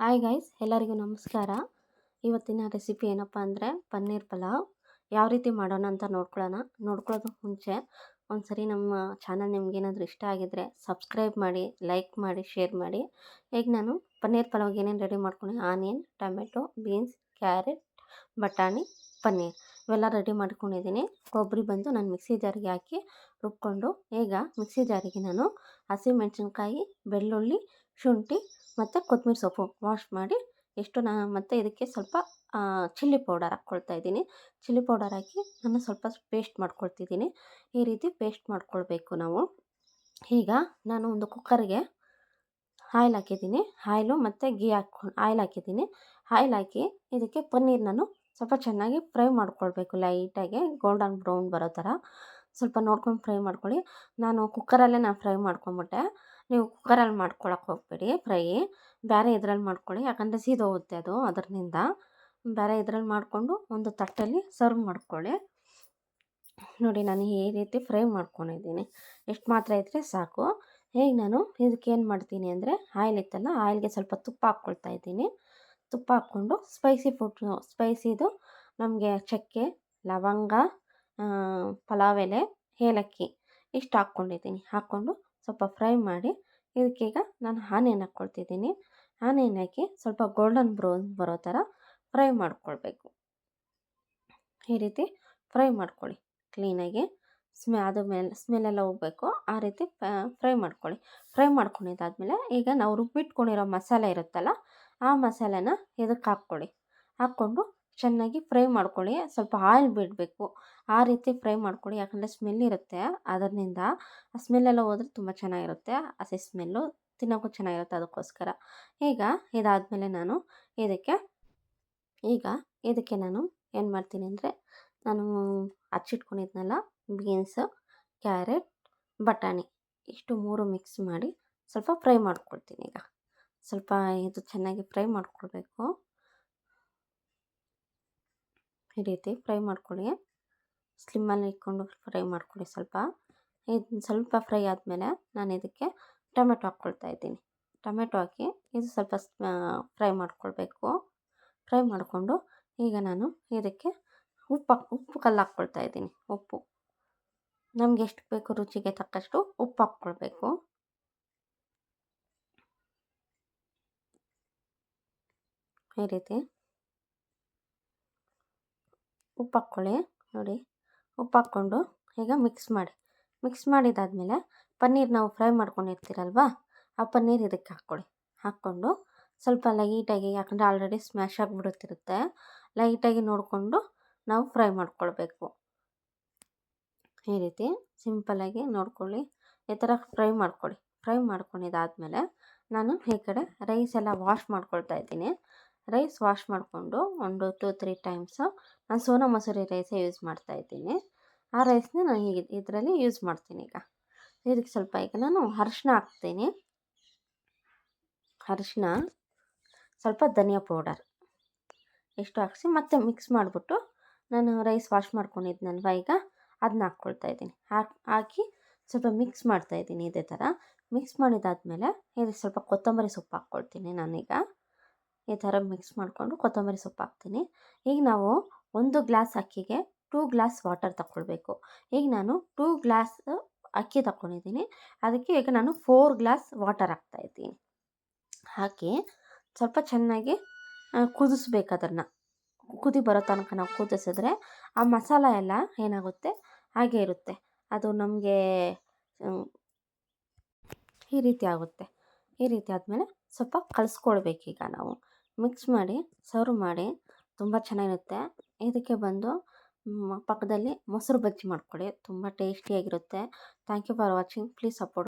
Hi guys ಎಲ್ಲರಿಗೂ ನಮಸ್ಕಾರ. ಇವತ್ತಿನ ರೆಸಿಪಿ ಏನಪ್ಪ ಅಂದರೆ ಪನ್ನೀರ್ ಪಲಾವ್. ಯಾವ ರೀತಿ ಮಾಡೋಣ ಅಂತ ನೋಡ್ಕೊಳ್ಳೋಣ. ನೋಡ್ಕೊಳ್ಳೋದಕ್ಕೆ ಮುಂಚೆ ಒಂದು ಸರಿ ನಮ್ಮ ಚಾನಲ್ ನಿಮ್ಗೇನಾದರೂ ಇಷ್ಟ ಆಗಿದ್ದರೆ ಸಬ್ಸ್ಕ್ರೈಬ್ ಮಾಡಿ ಲೈಕ್ ಮಾಡಿ ಶೇರ್ ಮಾಡಿ. ಈಗ ನಾನು ಪನ್ನೀರ್ ಪಲಾವ್ಗೆ ಏನೇನು ರೆಡಿ ಮಾಡ್ಕೊಂಡೆ? ಆನಿಯನ್ ಟೊಮೆಟೊ ಬೀನ್ಸ್ ಕ್ಯಾರೆಟ್ ಬಟಾಣಿ, ಪನ್ನೀರ್. ಇವೆಲ್ಲ ರೆಡಿ ಮಾಡ್ಕೊಂಡಿದ್ದೀನಿ. ಕೊಬ್ಬರಿ ಬಂದು ನಾನು ಮಿಕ್ಸಿ ಜಾರಿಗೆ ಹಾಕಿ ರುಬ್ಕೊಂಡು, ಈಗ ಮಿಕ್ಸಿ ಜಾರಿಗೆ ನಾನು ಹಸಿಮೆಣಸಿನ್ಕಾಯಿ ಬೆಳ್ಳುಳ್ಳಿ, ಶುಂಠಿ ಮತ್ತು ಕೊತ್ತಂಬರಿ ಸೊಪ್ಪು ವಾಶ್ ಮಾಡಿ ಎಷ್ಟು ನಾನು ಮತ್ತು ಇದಕ್ಕೆ ಸ್ವಲ್ಪ ಚಿಲ್ಲಿ ಪೌಡರ್ ಹಾಕ್ಕೊಳ್ತಾ ಇದ್ದೀನಿ. ಚಿಲ್ಲಿ ಪೌಡರ್ ಹಾಕಿ ನಾನು ಸ್ವಲ್ಪ ಪೇಸ್ಟ್ ಮಾಡ್ಕೊಳ್ತಿದ್ದೀನಿ. ಈ ರೀತಿ ಪೇಸ್ಟ್ ಮಾಡ್ಕೊಳ್ಬೇಕು ನಾವು. ಈಗ ನಾನು ಒಂದು ಕುಕ್ಕರ್ಗೆ ಆಯಿಲ್ ಹಾಕಿದ್ದೀನಿ. ಆಯಿಲು ಮತ್ತು ಗೀ ಹಾಕ್ಕೊಂಡು ಆಯಿಲ್ ಹಾಕಿದ್ದೀನಿ. ಆಯಿಲ್ ಹಾಕಿ ಇದಕ್ಕೆ ಪನ್ನೀರ್ ನಾನು ಸ್ವಲ್ಪ ಚೆನ್ನಾಗಿ ಫ್ರೈ ಮಾಡ್ಕೊಳ್ಬೇಕು ಲೈಟಾಗಿ, ಗೋಲ್ಡನ್ ಬ್ರೌನ್ ಬರೋ ಥರ. ಸ್ವಲ್ಪ ನೋಡ್ಕೊಂಡು ಫ್ರೈ ಮಾಡ್ಕೊಳ್ಳಿ. ನಾನು ಕುಕ್ಕರಲ್ಲೇ ನಾನು ಫ್ರೈ ಮಾಡ್ಕೊಂಬಿಟ್ಟೆ. ನೀವು ಕುಕ್ಕರಲ್ಲಿ ಮಾಡ್ಕೊಳಕ್ಕೆ ಹೋಗ್ಬೇಡಿ ಫ್ರೈ. ಬೇರೆ ಇದ್ರಲ್ಲಿ ಮಾಡ್ಕೊಳ್ಳಿ, ಯಾಕಂದರೆ ಸೀದೋಗುತ್ತೆ ಅದು ಅದರಿಂದ ಬೇರೆ ಇದ್ರಲ್ಲಿ ಮಾಡಿಕೊಂಡು ಒಂದು ತಟ್ಟಲ್ಲಿ ಸರ್ವ್ ಮಾಡ್ಕೊಳ್ಳಿ. ನೋಡಿ ನಾನು ಈ ರೀತಿ ಫ್ರೈ ಮಾಡ್ಕೊಂಡಿದ್ದೀನಿ. ಎಷ್ಟು ಮಾತ್ರ ಇದ್ದರೆ ಸಾಕು. ಹೇಗೆ ನಾನು ಇದಕ್ಕೆ ಏನು ಮಾಡ್ತೀನಿ ಅಂದರೆ ಆಯಿಲ್ ಇತ್ತಲ್ಲ ಆಯಿಲ್ಗೆ ಸ್ವಲ್ಪ ತುಪ್ಪ ಹಾಕ್ಕೊಳ್ತಾ ಇದ್ದೀನಿ. ತುಪ್ಪ ಹಾಕ್ಕೊಂಡು ಸ್ಪೈಸಿ ಫುಡ್ ಸ್ಪೈಸಿದು ನಮಗೆ ಚಕ್ಕೆ, ಲವಂಗ ಪಲಾವ್ ಎಲೆ, ಏಲಕ್ಕಿ ಇಷ್ಟು ಹಾಕ್ಕೊಂಡಿದ್ದೀನಿ. ಹಾಕ್ಕೊಂಡು ಸ್ವಲ್ಪ ಫ್ರೈ ಮಾಡಿ ಇದಕ್ಕೀಗ ನಾನು ಆನಿಯನ್ ಹಾಕ್ಕೊಳ್ತಿದ್ದೀನಿ. ಆನಿಯನ್ ಹಾಕಿ ಸ್ವಲ್ಪ ಗೋಲ್ಡನ್ ಬ್ರೌನ್ ಬರೋ ಥರ ಫ್ರೈ ಮಾಡ್ಕೊಳ್ಬೇಕು. ಈ ರೀತಿ ಫ್ರೈ ಮಾಡ್ಕೊಳ್ಳಿ. ಕ್ಲೀನಾಗಿ ಸ್ಮೆ, ಅದು ಮೇಲೆ ಸ್ಮೆಲ್ಲೆಲ್ಲ ಹೋಗ್ಬೇಕು. ಆ ರೀತಿ ಫ್ರೈ ಮಾಡ್ಕೊಳ್ಳಿ. ಫ್ರೈ ಮಾಡ್ಕೊಂಡಿದ್ದಾದಮೇಲೆ ಈಗ ನಾವು ರುಬ್ಬಿಟ್ಕೊಂಡಿರೋ ಮಸಾಲೆ ಇರುತ್ತಲ್ಲ ಆ ಮಸಾಲೆನ ಇದಕ್ಕೆ ಹಾಕ್ಕೊಳ್ಳಿ? ಹಾಕ್ಕೊಂಡು ಚೆನ್ನಾಗಿ ಫ್ರೈ ಮಾಡ್ಕೊಳ್ಳಿ. ಸ್ವಲ್ಪ ಆಯಿಲ್ ಬಿಡಬೇಕು. ಆ ರೀತಿ ಫ್ರೈ ಮಾಡ್ಕೊಳ್ಳಿ. ಯಾಕಂದರೆ ಸ್ಮೆಲ್ ಇರುತ್ತೆ. ಅದರಿಂದ ಆ ಸ್ಮೆಲ್ಲೆಲ್ಲ ಹೋದ್ರೆ ತುಂಬ ಚೆನ್ನಾಗಿರುತ್ತೆ. ಹಸಿ ಸ್ಮೆಲ್ಲು ತಿನ್ನೋಕ್ಕೂ ಚೆನ್ನಾಗಿರುತ್ತೆ ಅದಕ್ಕೋಸ್ಕರ. ಈಗ ಇದಾದಮೇಲೆ ನಾನು ಇದಕ್ಕೆ, ಈಗ ಇದಕ್ಕೆ ನಾನು ಏನು ಮಾಡ್ತೀನಿ ಅಂದರೆ ನಾನು ಹಚ್ಚಿಟ್ಕೊಂಡಿದ್ನಲ್ಲ ಬೀನ್ಸು, ಕ್ಯಾರೆಟ್, ಬಟಾಣಿ. ಇಷ್ಟು ಮೂರು ಮಿಕ್ಸ್ ಮಾಡಿ ಸ್ವಲ್ಪ ಫ್ರೈ ಮಾಡ್ಕೊಳ್ತೀನಿ ಈಗ. ಸ್ವಲ್ಪ ಇದು ಚೆನ್ನಾಗಿ ಫ್ರೈ ಮಾಡ್ಕೊಳ್ಬೇಕು. ಈ ರೀತಿ ಫ್ರೈ ಮಾಡ್ಕೊಳ್ಳಿ. ಸ್ಲಿಮ್ಮಲ್ಲಿ ಇಟ್ಕೊಂಡು ಫ್ರೈ ಮಾಡ್ಕೊಳ್ಳಿ ಸ್ವಲ್ಪ. ಇದು ಸ್ವಲ್ಪ ಫ್ರೈ ಆದಮೇಲೆ ನಾನು ಇದಕ್ಕೆ ಟೊಮೆಟೊ ಹಾಕ್ಕೊಳ್ತಾ ಇದ್ದೀನಿ. ಟೊಮೆಟೊ ಹಾಕಿ ಇದು ಸ್ವಲ್ಪ ಫ್ರೈ ಮಾಡ್ಕೊಳ್ಬೇಕು. ಫ್ರೈ ಮಾಡಿಕೊಂಡು ಈಗ ನಾನು ಇದಕ್ಕೆ ಉಪ್ಪು ಉಪ್ಪು ಕಲ್ಲು ಹಾಕ್ಕೊಳ್ತಾ ಇದ್ದೀನಿ. ಉಪ್ಪು. ನಮ್ಗೆ ಎಷ್ಟು ಬೇಕು ರುಚಿಗೆ ತಕ್ಕಷ್ಟು ಉಪ್ಪು ಹಾಕ್ಕೊಳ್ಬೇಕು. ಈ ರೀತಿ. ಉಪ್ಪು ಹಾಕ್ಕೊಳ್ಳಿ ನೋಡಿ. ಉಪ್ಪು ಹಾಕ್ಕೊಂಡು ಈಗ ಮಿಕ್ಸ್ ಮಾಡಿ. ಮಿಕ್ಸ್ ಮಾಡಿದಾದಮೇಲೆ ಪನ್ನೀರ್ ನಾವು ಫ್ರೈ ಮಾಡ್ಕೊಂಡಿರ್ತೀರಲ್ವ, ಆ ಪನ್ನೀರ್ ಇದಕ್ಕೆ ಹಾಕ್ಕೊಳ್ಳಿ. ಹಾಕ್ಕೊಂಡು ಸ್ವಲ್ಪ ಲೈಟಾಗಿ, ಯಾಕಂದರೆ ಆಲ್ರೆಡಿ ಸ್ಮ್ಯಾಶ್ ಆಗಿಬಿಡುತ್ತಿರುತ್ತೆ, ಲೈಟಾಗಿ ನೋಡಿಕೊಂಡು ನಾವು ಫ್ರೈ ಮಾಡ್ಕೊಳ್ಬೇಕು. ಈ ರೀತಿ ಸಿಂಪಲ್ಲಾಗಿ ನೋಡ್ಕೊಳ್ಳಿ, ಈ ಥರ ಫ್ರೈ ಮಾಡ್ಕೊಳ್ಳಿ. ಫ್ರೈ ಮಾಡ್ಕೊಂಡಿದ್ದಾದಮೇಲೆ ನಾನು ಈ ಕಡೆ ರೈಸ್ ಎಲ್ಲ ವಾಶ್ ಮಾಡ್ಕೊಳ್ತಾ ಇದ್ದೀನಿ. ರೈಸ್ ವಾಶ್ ಮಾಡಿಕೊಂಡು ಒಂದು ಟು ತ್ರೀ ಟೈಮ್ಸು ನಾನು ಸೋನಾ ಮಸೂರಿ ರೈಸೇ ಯೂಸ್ ಮಾಡ್ತಾ ಇದ್ದೀನಿ. ಆ ರೈಸ್ನ ನಾನು ಈಗ ಇದರಲ್ಲಿ ಯೂಸ್ ಮಾಡ್ತೀನಿ ಈಗ. ಇದಕ್ಕೆ ಸ್ವಲ್ಪ ಈಗ ನಾನು ಅರ್ಶಿನ ಹಾಕ್ತೀನಿ. ಅರಿಶಿನ ಸ್ವಲ್ಪ ಧನಿಯಾ ಪೌಡರ್ ಎಷ್ಟು ಹಾಕ್ಸಿ ಮತ್ತೆ ಮಿಕ್ಸ್ ಮಾಡಿಬಿಟ್ಟು ನಾನು ರೈಸ್ ವಾಶ್ ಮಾಡ್ಕೊಂಡಿದ್ನಲ್ವ ಈಗ ಅದನ್ನ ಹಾಕ್ಕೊಳ್ತಾ ಇದ್ದೀನಿ. ಹಾಕಿ ಹಾಕಿ ಸ್ವಲ್ಪ ಮಿಕ್ಸ್ ಮಾಡ್ತಾ ಇದ್ದೀನಿ ಇದೇ ಥರ ಮಿಕ್ಸ್ ಮಾಡಿದಾದಮೇಲೆ ಇದಕ್ಕೆ ಸ್ವಲ್ಪ ಕೊತ್ತಂಬರಿ ಸೊಪ್ಪು ಹಾಕ್ಕೊಳ್ತೀನಿ ನಾನೀಗ. ಈ ಥರ ಮಿಕ್ಸ್ ಮಾಡಿಕೊಂಡು ಕೊತ್ತಂಬರಿ ಸೊಪ್ಪು ಹಾಕ್ತೀನಿ. ಈಗ ನಾವು ಒಂದು ಗ್ಲಾಸ್ ಅಕ್ಕಿಗೆ ಟೂ ಗ್ಲಾಸ್ ವಾಟರ್ ತಗೊಳ್ಬೇಕು ಈಗ ನಾನು ಟೂ ಗ್ಲಾಸ್ ಅಕ್ಕಿ ತಗೊಂಡಿದ್ದೀನಿ ಅದಕ್ಕೆ ಈಗ ನಾನು ಫೋರ್ ಗ್ಲಾಸ್ ವಾಟರ್ ಹಾಕ್ತಾಯಿದ್ದೀನಿ ಹಾಕಿ ಸ್ವಲ್ಪ ಚೆನ್ನಾಗಿ ಕುದಿಸ್ಬೇಕು ಅದನ್ನು. ಕುದಿ ಬರೋ ತನಕ ನಾವು ಕುದಿಸಿದ್ರೆ ಆ ಮಸಾಲ ಎಲ್ಲ ಏನಾಗುತ್ತೆ? ಹಾಗೆ ಇರುತ್ತೆ. ಅದು ನಮಗೆ ಈ ರೀತಿ ಆಗುತ್ತೆ. ಈ ರೀತಿ ಆದಮೇಲೆ ಸ್ವಲ್ಪ ಕಲಿಸ್ಕೊಳ್ಬೇಕೀಗ ನಾವು. ಮಿಕ್ಸ್ ಮಾಡಿ ಸರ್ವ್ ಮಾಡಿ ತುಂಬ ಚೆನ್ನಾಗಿರುತ್ತೆ. ಇದಕ್ಕೆ ಬಂದು ಪಕ್ಕದಲ್ಲಿ ಮೊಸರು ಬಜ್ಜಿ ಮಾಡ್ಕೊಳ್ಳಿ ತುಂಬ ಟೇಸ್ಟಿಯಾಗಿರುತ್ತೆ thank you for watching please support